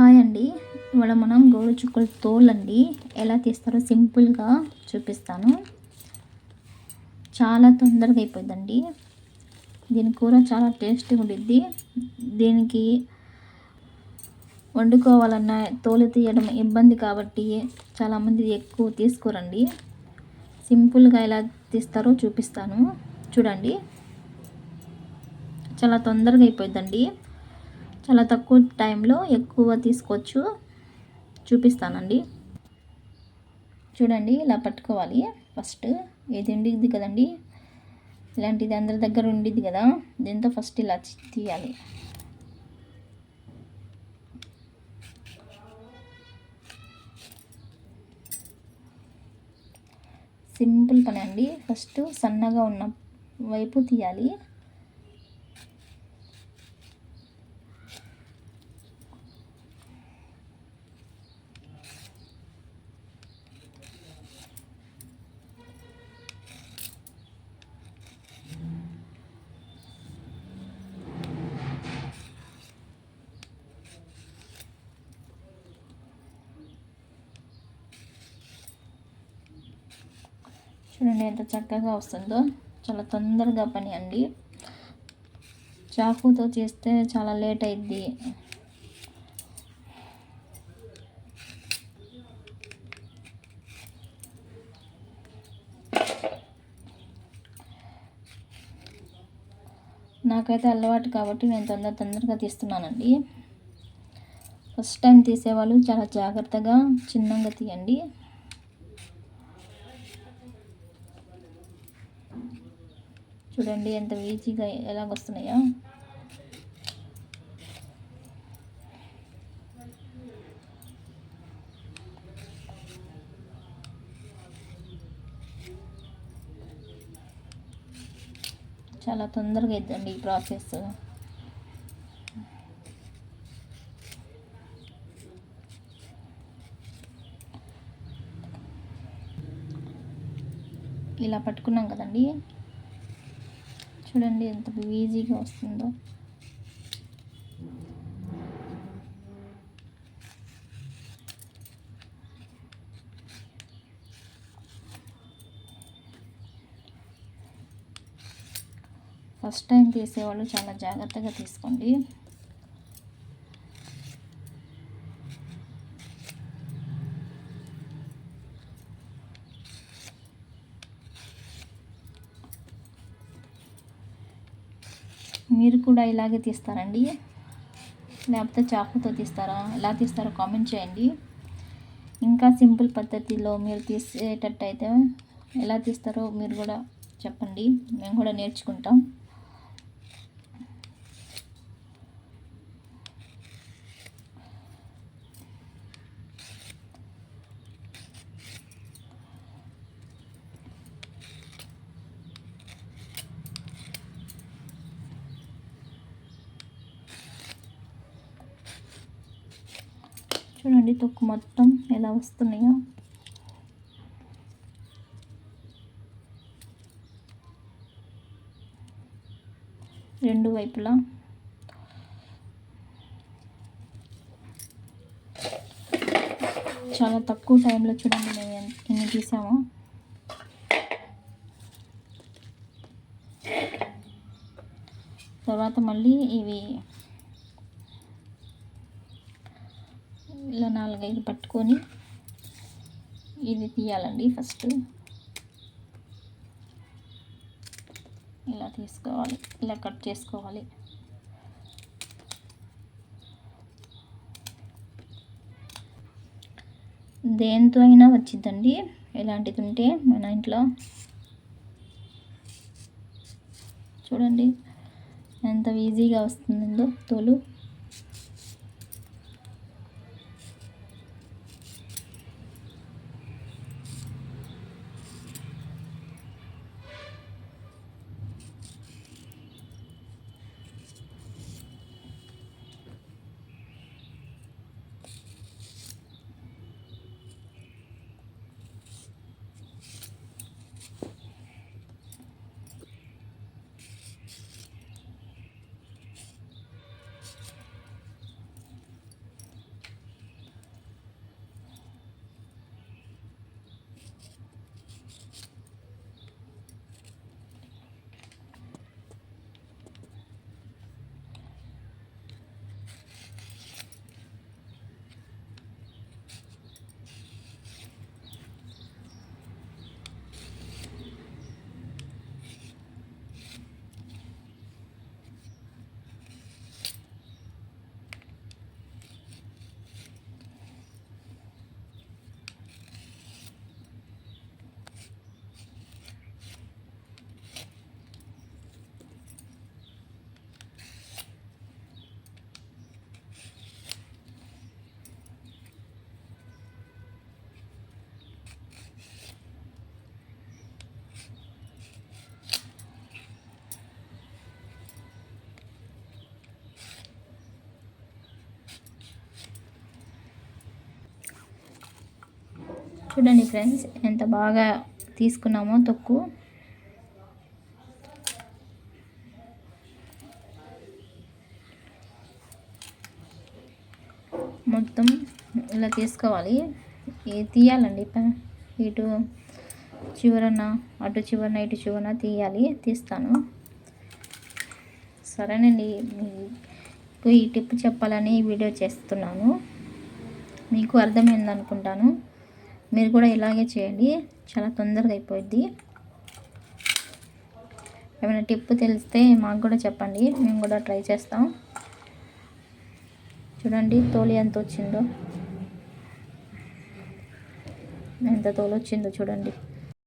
Hi అండి. ఇవాళ మనం గోరు చుక్కల తోలండి. ఎలా తీస్తారో సింపుల్గా చూపిస్తాను. చాలా తొందరగా అయిపోయిందండి. దీని కూర చాలా టేస్ట్గా ఉండిద్ది. దీనికి వండుకోవాలన్నా తోలు తీయడం ఇబ్బంది కాబట్టి చాలామంది ఎక్కువ తీసుకోరండి. సింపుల్గా ఎలా తీస్తారో చూపిస్తాను. చూడండి. చాలా తొందరగా అయిపోయిందండి. చాలా తక్కువ టైంలో ఎక్కువ తీసుకోవచ్చు. చూపిస్తానండి. చూడండి ఇలా పట్టుకోవాలి. ఫస్ట్ ఇది ఉండిద్ది కదండి? ఇలాంటిది అందరి దగ్గర ఉండిద్ది కదా? దీంతో ఫస్ట్ ఇలా తీయాలి. సింపుల్ పని అండి. ఫస్ట్ సన్నగా ఉన్న వైపు తీయాలి. చూడండి ఎంత చక్కగా వస్తుందో. చాలా తొందరగా పని అండి చాకుతో చేస్తే చాలా లేట్ అయింది నాకైతే అలవాటు కాబట్టి నేను తొందర తొందరగా తీస్తున్నానండి. ఫస్ట్ టైం తీసేవాళ్ళు చాలా జాగ్రత్తగా చిన్నగా తీయండి. చూడండి ఎంత ఈజీగా ఎలాగొస్తున్నాయో. చాలా తొందరగా అవుతుందండి ఈ ప్రాసెస్. ఇలా పట్టుకున్నాం కదండి. చూడండి ఎంత ఈజీగా వస్తుందో. ఫస్ట్ టైం తీసేవాళ్ళు చాలా జాగ్రత్తగా తీసుకోండి. మీరు కూడా ఇలాగే తీస్తారండి. లేకపోతే చాకుతో తీస్తారా? ఎలా తీస్తారో కామెంట్ చేయండి. ఇంకా సింపుల్ పద్ధతిలో మీరు తీసేటట్టయితే ఎలా తీస్తారో మీరు కూడా చెప్పండి. మేము కూడా నేర్చుకుంటాం. చూడండి తొక్కు మొత్తం ఎలా వస్తున్నాయో. రెండు వైపులా. చాలా తక్కువ టైంలో చూడండి మేము ఎన్ని తీసామో. తర్వాత మళ్ళీ ఇవి ఇలా నాలుగైదు పట్టుకొని ఇది తీయాలండి ఫస్ట్. ఇలా తీసుకోవాలి ఇలా కట్ చేసుకోవాలి. దేంతో అయినా వచ్చిందండి ఎలాంటిది ఉంటే మన ఇంట్లో. చూడండి ఎంత ఈజీగా వస్తుందో తోలు. చూడండి ఫ్రెండ్స్ ఎంత బాగా తీసుకున్నామో తొక్కు. మొత్తం ఇలా తీసుకోవాలి. ఏ తీయాలండి? ఇటు చివరన అటు చివరన ఇటు చివరన తీయాలి తీస్తాను. సరేనండి మీకు ఈ టిప్ చెప్పాలని వీడియో చేస్తున్నాను. మీకు అర్థమైందనుకుంటాను. మీరు కూడా ఇలాగే చేయండి. చాలా తొందరగా అయిపోద్ది ఏమైనా టిప్ తెలిస్తే మాకు కూడా చెప్పండి. మేము కూడా ట్రై చేస్తాం. చూడండి తోలు ఎంత వచ్చిందో. ఎంత తోలు వచ్చిందో చూడండి.